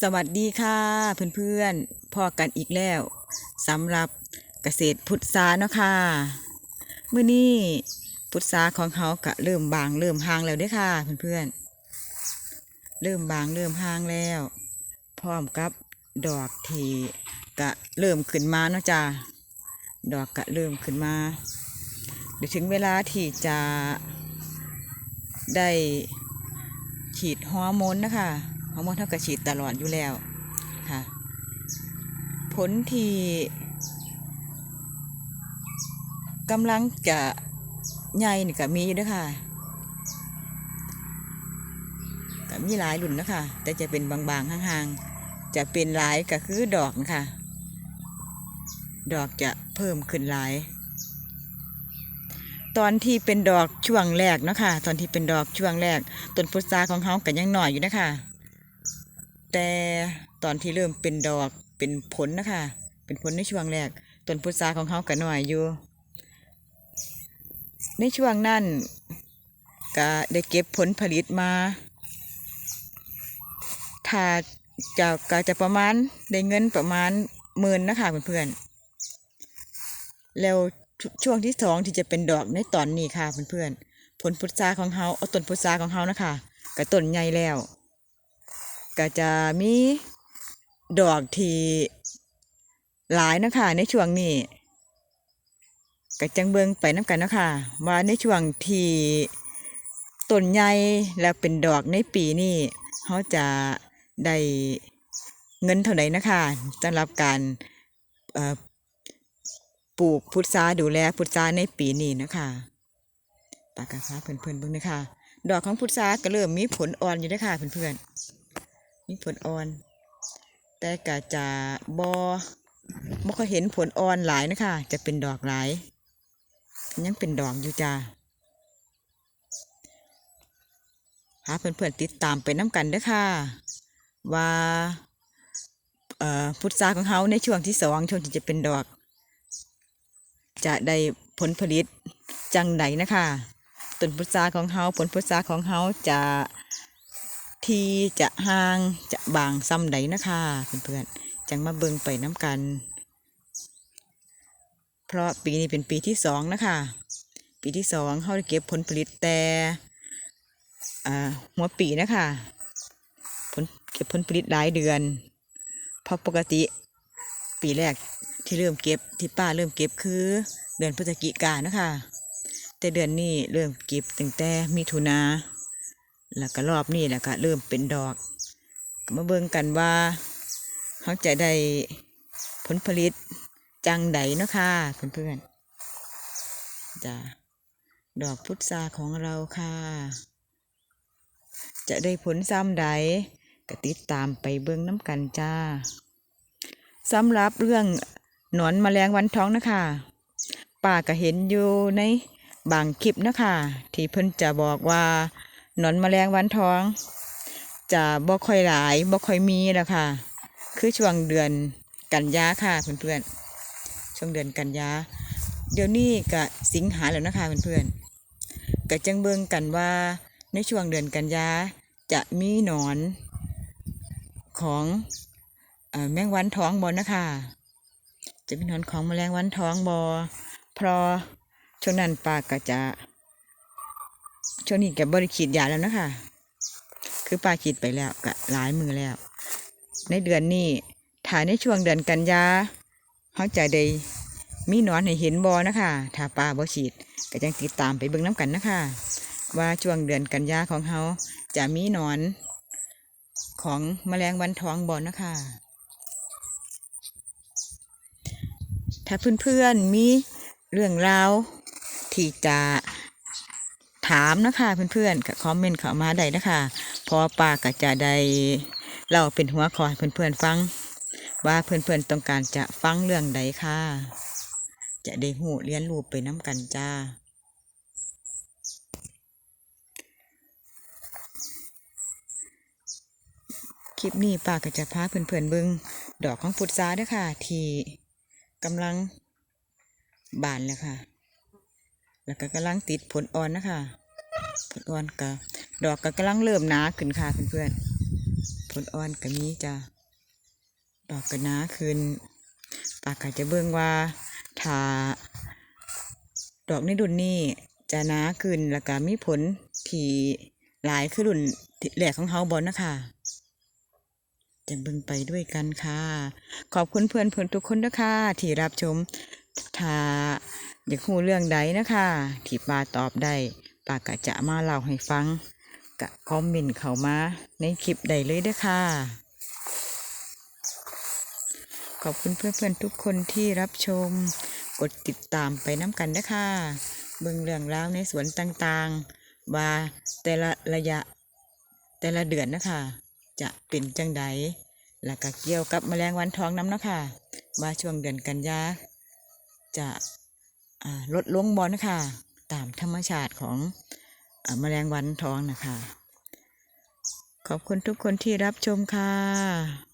สวัสดีค่ะเพื่อนๆพ่อกันอีกแล้วสำหรับเกษตรพุทธาเนาะค่ะมื้อนี้พุทธาของเขาก็เริ่มบางเริ่มห่างแล้วเด้อค่ะเพื่อนๆเริ่มบางเริ่มห่างแล้ว พร้อมกับดอกที่ก็เริ่มขึ้นมาเนาะจ้าดอกก็เริ่มขึ้นมาเดี๋ยวถึงเวลาที่จะได้ฉีดฮอร์โมนนะคะ ฮอร์โมนเท่ากับฉีดตลอดอยู่แล้วค่ะ ผลที่กำลังจะใหญ่นี่ก็มีด้วยค่ะก็มีหลายรุ่นนะคะแต่จะเป็นบางๆห่างๆ จะเป็นหลายก็คือดอกนะคะดอกจะเพิ่มขึ้นหลาย ตอนที่เป็นดอกช่วงแรกเนาะคะตอนที่เป็นดอกช่วงแรกต้นพุทราของเขาก็ยังหน่อยอยู่นะคะ แต่ตอนที่เริ่มเป็นดอกเป็นผลนะคะ เป็นผลในช่วงแรกต้นพุทราของเขาก็หน่อยอยู่ ในช่วงนั้นก็ได้เก็บผลผลิตมาถ้าจะก็จะประมาณได้เงินประมาณหมื่นนะคะเพื่อนๆแล้วช่วงที่สองที่จะเป็นดอกในตอนนี้ค่ะเพื่อนๆผลพุทราของเขาเอาต้นพุทราของเขานะคะก็ต้นใหญ่แล้ว ก็จะมีดอกที่หลายนะคะในช่วงนี้ก็จังเบิงไปน้ำกันนะคะว่าในช่วงที่ต้นใหญ่แล้วเป็นดอกในปีนี้เขาจะได้เงินเท่าไหร่นะคะสำหรับการปลูกพุทราดูแลพุทราในปีนี้นะคะปากกาฟ้าเพื่อนๆเบิ่งนะคะดอกของพุทราก็เริ่มมีผลอ่อนอยู่นะคะเพื่อนๆ มีผลอ่อน แต่ก็จะบอบ่ค่อยเห็นผลอ่อนหลายนะคะ จะเป็นดอกหลาย ยังเป็นดอกอยู่จ้าหาเพื่อนๆติดตามไปน้ำกันเด้อค่ะ ว่าพุทราของเขาในช่วงที่สองช่วงที่จะเป็นดอก จะได้ผลผลิตจังใดนะคะต้นพุทราของเขาผลพุทราของเขาจะ ที่จะห่างจะบางซ้ำใดนะคะเพื่อนๆจังมาเบิงไปน้ำกัน เพราะปีนี้เป็นปีที่สองนะคะ ปีที่สองเขาได้เก็บผลผลิตแต่หัวปีนะคะผลเก็บผลผลิตหลายเดือน เพราะปกติปีแรกที่เริ่มเก็บที่ป้าเริ่มเก็บคือเดือนพฤศจิกายนนะคะ แต่เดือนนี้เริ่มเก็บตั้งแต่มิถุนา แล้วก็รอบนี้แหล้วก็เริ่มเป็นดอกมาเบิ่งกันว่าเขาจะได้ผลผลิตจังใดเนาะค่ะเพื่อนๆจ้ะดอกพุทราของเราค่ะ จะได้ผลซ้ำใดก็ติดตามไปเบิ่งน้ำกันจ้าสำหรับเรื่องหนอนแมลงวันท้องนะคะป้าก็เห็นอยู่ในบางคลิปนะคะ ที่เพิ่นจะบอกว่า หนอนแมลงวันท้องจะบ่ค่อยหลายบ่ค่อยมีแล้วค่ะ คือช่วงเดือนกันยาค่ะเพื่อนๆช่วงเดือนกันยาเดี๋ยวนี้ก็สิงหาแล้วนะคะเพื่อนๆก็จังเบิ่งกันว่าในช่วงเดือนกันยาจะมีหนอนของอแมงวันท้องบอนะคะ จะเป็นหนอนของแมลงวันท้องบอพรช่วงนั้นปากก็จะ ช่วงนี้แกบริขีดยาแล้วนะคะ คือป้าขีดไปแล้วก็หลายมือแล้ว ในเดือนนี้ถ่ายในช่วงเดือนกันยาเขาจะได้มีนอนให้เห็นบอนะคะถ้าป้าบ่ฉีดก็ยังติดตามไปเบิ่งน้ำกันนะคะ ว่าช่วงเดือนกันยาของเขาจะมีนอนของแมลงวันทองบอนะคะ ถ้าเพื่อนๆมีเรื่องราวที่จะ ถามนะคะเพื่อนๆคอมเมนต์เข้ามาได้นะคะ พอปาก็จะได้เล่าเป็นหัวข้อให้เพื่อนๆฟัง ว่าเพื่อนๆต้องการจะฟังเรื่องใดค่ะ จะได้หูเรียนรู้ไปน้ำกันจ้าคลิปนี้ป้าก็จะพาเพื่อนๆเบิ่งดอกของพุทราด้วยค่ะ ที่กำลังบานแล้วค่ะ แล้วก็กำลังติดผลอ่อนนะคะ ผลอ่อนก็ดอกก็กำลังเริ่มหนาขึ้นค่ะเพื่อนๆผผลอ่อนก็มีจ้ะดอกกระนาขึ้นปากก็จะเบิ่งว่าถ้าดอกในรุ่นนี้จะหนาขึ้นแล้วก็มีผลที่หลายคือรุ่นที่แรกของเฮาบอลนะคะจะเบิ่งไปด้วยกันค่ะ ขอบคุณเพื่อนเพื่อนทุกคนนะคะที่รับชมถ้า อยากรู้เรื่องใดนะคะที่ปาตอบได้ปาก็จะมาเล่าให้ฟังกะคอมเมนต์เข้ามาในคลิปใดเลยด้ค่ะ ขอบคุณเพื่อนๆทุกคนที่รับชม กดติดตามไปน้ำกันนะคะเบิ่งเรื่องราวในสวนต่างๆ ว่าแต่ละระยะแต่ละเดือนนะคะ จะเป็นจังใดแล้วก็เกี่ยวกับแมลงวันทองน้ำนะคะว่าช่วงเดือนกันยาจะ ลดลงบอนะคะตามธรรมชาติของอาแมลงวันทองนะคะ ขอบคุณทุกคนที่รับชมค่ะ